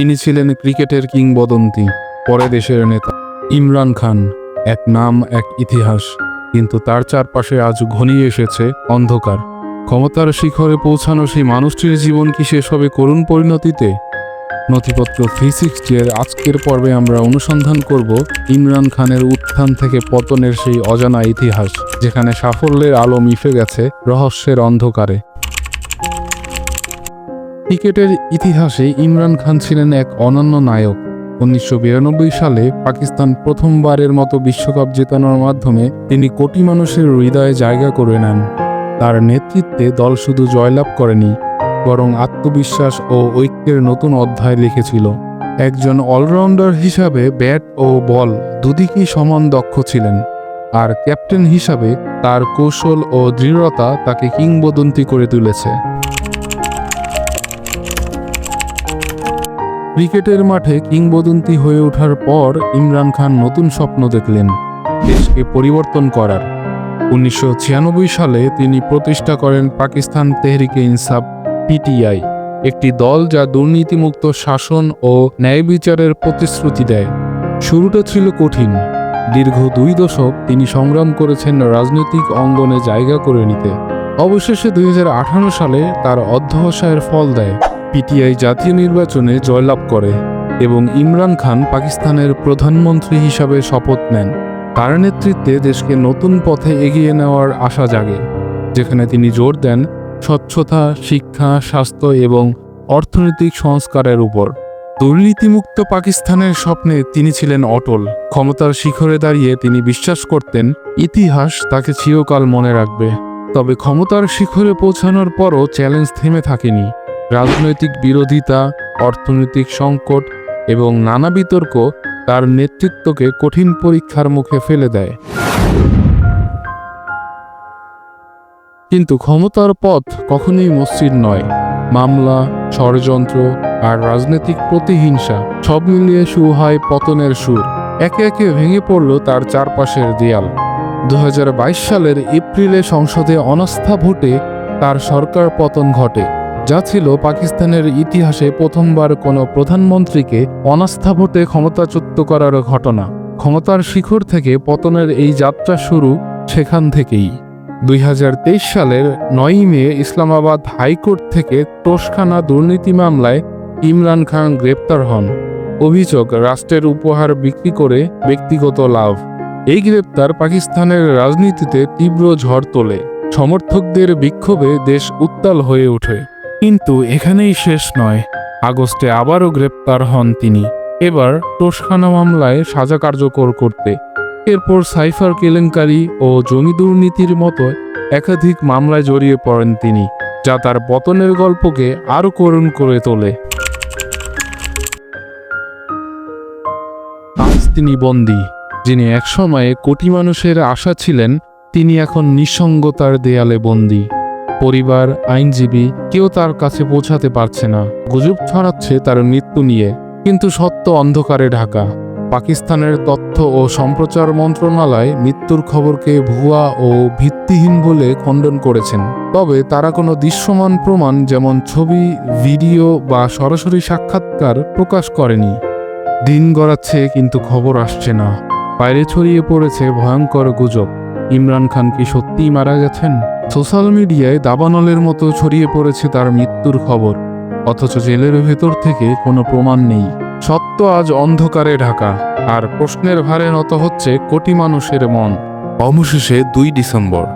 তিনি ছিলেন ক্রিকেটের কিংবদন্তি, পরে দেশের নেতা। ইমরান খান, এক নাম, এক ইতিহাস, কিন্তু তার চারপাশে আজ ঘনিয়ে এসেছে অন্ধকার। ক্ষমতার শিখরে পৌঁছানো সেই মানুষটির জীবন কি শেষ হবে করুণ পরিণতিতে? নথিপত্র থ্রি সিক্সটি এর আজকের পর্বে আমরা অনুসন্ধান করব ইমরান খানের উত্থান থেকে পতনের সেই অজানা ইতিহাস, যেখানে সাফল্যের আলো মিশে গেছে রহস্যের অন্ধকারে। ক্রিকেটের ইতিহাসে ইমরান খান ছিলেন এক অনন্য নায়ক। উনিশশো বিরানব্বই সালে পাকিস্তান প্রথমবারের মতো বিশ্বকাপ জেতানোর মাধ্যমে তিনি কোটি মানুষের হৃদয়ে জায়গা করে নেন। তার নেতৃত্বে দল শুধু জয়লাভ করেনি, বরং আত্মবিশ্বাস ও ঐক্যের নতুন অধ্যায় লিখেছিল। একজন অলরাউন্ডার হিসাবে ব্যাট ও বল দুদিকেই সমান দক্ষ ছিলেন, আর ক্যাপ্টেন হিসাবে তার কৌশল ও দৃঢ়তা তাকে কিংবদন্তি করে তুলেছে। ক্রিকেটের মাঠে কিংবদন্তি হয়ে ওঠার পর ইমরান খান নতুন স্বপ্ন দেখলেন। দেশকে পরিবর্তন করার। উনিশশো ছিয়ানব্বই সালে তিনি প্রতিষ্ঠা করেন পাকিস্তান তেহরিকে ইনসাফ, পিটিআই, একটি দল যা দুর্নীতিমুক্ত শাসন ও ন্যায় বিচারের প্রতিশ্রুতি দেয়। শুরুটা ছিল কঠিন। দীর্ঘ দুই দশক তিনি সংগ্রাম করেছেন রাজনৈতিক অঙ্গনে জায়গা করে নিতে। অবশেষে দুই হাজার আঠারো সালে তার অধ্যবসায়ের ফল দেয়। পিটিআই জাতীয় নির্বাচনে জয়লাভ করে এবং ইমরান খান পাকিস্তানের প্রধানমন্ত্রী হিসাবে শপথ নেন। তার নেতৃত্বে দেশকে নতুন পথে এগিয়ে নেওয়ার আশা জাগে, যেখানে তিনি জোর দেন স্বচ্ছতা, শিক্ষা, স্বাস্থ্য এবং অর্থনৈতিক সংস্কারের উপর। দুর্নীতিমুক্ত পাকিস্তানের স্বপ্নে তিনি ছিলেন অটল। ক্ষমতার শিখরে দাঁড়িয়ে তিনি বিশ্বাস করতেন, ইতিহাস তাকে চিরকাল মনে রাখবে। তবে ক্ষমতার শিখরে পৌঁছানোর পরও চ্যালেঞ্জ থেমে থাকেনি। রাজনৈতিক বিরোধিতা, অর্থনৈতিক সংকট এবং নানা বিতর্ক তার নেতৃত্বকে কঠিন পরীক্ষার মুখে ফেলে দেয়। কিন্তু ক্ষমতার পথ কখনোই মসৃণ নয়। মামলা, ষড়যন্ত্র আর রাজনৈতিক প্রতিহিংসা সব মিলিয়ে শুরু হয় পতনের সুর। একে একে ভেঙে পড়ল তার চারপাশের দেয়াল। দু হাজার বাইশ সালের এপ্রিলে সংসদে অনাস্থা ভোটে তার সরকার পতন ঘটে। যা ছিল পাকিস্তানের ইতিহাসে প্রথমবার কোনো প্রধানমন্ত্রীকে অনাস্থা ভোটে ক্ষমতাচ্যুত করার ঘটনা। ক্ষমতার শিখর থেকে পতনের এই যাত্রা শুরু সেখান থেকেই। দুই হাজার তেইশ সালের নয়ই মে ইসলামাবাদ হাইকোর্ট থেকে তোষখানা দুর্নীতি মামলায় ইমরান খান গ্রেপ্তার হন। অভিযোগ, রাষ্ট্রের উপহার বিক্রি করে ব্যক্তিগত লাভ। এই গ্রেপ্তার পাকিস্তানের রাজনীতিতে তীব্র ঝড় তোলে। সমর্থকদের বিক্ষোভে দেশ উত্তাল হয়ে ওঠে। কিন্তু এখানেই শেষ নয়। আগস্টে আবারও গ্রেপ্তার হন তিনি। এবার টোসখানা মামলায় সাজা কার্যকর করতে। এরপর সাইফার কেলেঙ্কারি ও জমি দুর্নীতির মতো একাধিক মামলায় জড়িয়ে পড়েন তিনি, যা তার পতনের গল্পকে আরও করুণ করে তোলে। আজ তিনি বন্দী, যিনি একসময়ে কোটি মানুষের আশা ছিলেন, তিনি এখন নিঃসঙ্গতার দেয়ালে বন্দী। পরিবার, আইনজীবী কেউ তার কাছে পৌঁছাতে পারছে না। গুজব ছড়াচ্ছে তার মৃত্যু নিয়ে, কিন্তু সত্য অন্ধকারে ঢাকা। পাকিস্তানের তথ্য ও সম্প্রচার মন্ত্রণালয় মৃত্যুর খবরকে ভুয়া ও ভিত্তিহীন বলে খণ্ডন করেছেন। তবে তারা কোনো দৃশ্যমান প্রমাণ যেমন ছবি, ভিডিও বা সরাসরি সাক্ষাৎকার প্রকাশ করেনি। দিন গড়াচ্ছে কিন্তু খবর আসছে না। বাইরে ছড়িয়ে পড়েছে ভয়ঙ্কর গুজব। ইমরান খান কি সত্যিই মারা গেছেন? সোশ্যাল মিডিয়ায় দাবানলের মতো ছড়িয়ে পড়েছে তার মৃত্যুর খবর। অথচ জেলের ভেতর থেকে কোনো প্রমাণ নেই। সত্য আজ অন্ধকারে ঢাকা। আর প্রশ্নের ভারে নত হচ্ছে কোটি মানুষের মন। অবশেষে দুই ডিসেম্বর,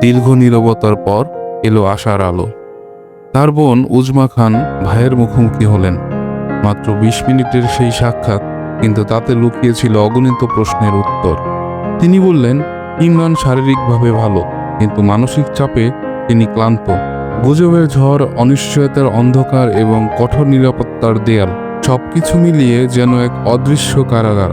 দীর্ঘ নীরবতার পর এলো আশার আলো। তার বোন উজমা খান ভাইয়ের মুখোমুখি হলেন। মাত্র বিশ মিনিটের সেই সাক্ষাৎ কিন্তু তাতে লুকিয়েছিল অগণিত প্রশ্নের উত্তর। তিনি বললেন, ইমরান শারীরিকভাবে ভালো। কিন্তু মানসিক চাপে তিনি ক্লান্ত। গুজবের ঝড়, অনিশ্চয়তার অন্ধকার এবং কঠোর নিরাপত্তার দেয়াল সবকিছু মিলিয়ে যেন এক অদৃশ্য কারাগার।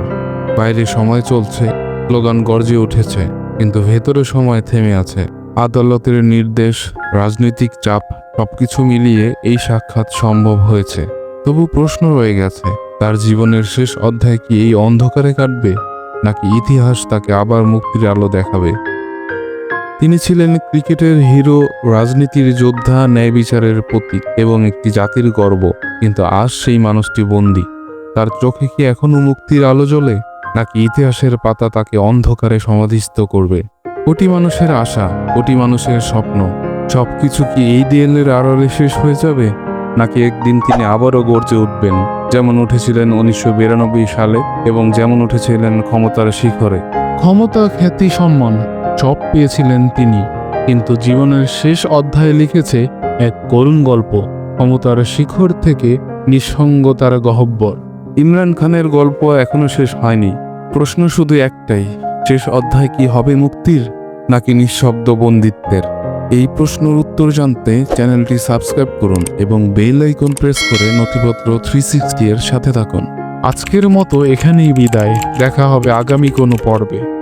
বাইরে সময় চলছে, স্লোগান গর্জে উঠেছে, কিন্তু ভেতরে সময় থেমে আছে। আদালতের নির্দেশ, রাজনৈতিক চাপ, সবকিছু মিলিয়ে এই সাক্ষাৎ সম্ভব হয়েছে। তবু প্রশ্ন রয়ে গেছে, তার জীবনের শেষ অধ্যায় কি এই অন্ধকারে কাটবে, নাকি ইতিহাস তাকে আবার মুক্তির আলো দেখাবে? তিনি ছিলেন ক্রিকেটের হিরো, রাজনীতির যোদ্ধা, ন্যায় বিচারের প্রতীক এবং একটি জাতির গর্ব। কিন্তু আজ সেই মানুষটি বন্দী। তার চোখে কি এখনও মুক্তির আলো জ্বলে, নাকি ইতিহাসের পাতা তাকে অন্ধকারে সমাধিস্থ করবে? কোটি মানুষের আশা, কোটি মানুষের স্বপ্ন, সবকিছু কি এই দেয়ালের আড়ালে শেষ হয়ে যাবে? নাকি একদিন তিনি আবারও গর্জে উঠবেন, যেমন উঠেছিলেন উনিশশো বিরানব্বই সালে এবং যেমন উঠেছিলেন ক্ষমতার শিখরে? ক্ষমতা, খ্যাতি, সম্মান। সব পেয়েছিলেন তিনি, কিন্তু জীবনের শেষ অধ্যায়ে লিখেছে এক করুণ গল্প, ক্ষমতার শিখর থেকে নিঃসঙ্গতার গহব্বর। ইমরান খানের গল্প এখনও শেষ হয়নি। প্রশ্ন শুধু একটাই, শেষ অধ্যায় কি হবে মুক্তির, নাকি নিঃশব্দ বন্দিত্বের? এই প্রশ্নের উত্তর জানতে চ্যানেলটি সাবস্ক্রাইব করুন এবং বেল আইকন প্রেস করে নথিপত্র থ্রি সিক্সটি এর সাথে থাকুন। আজকের মতো এখানেই বিদায়, দেখা হবে আগামী কোনো পর্বে।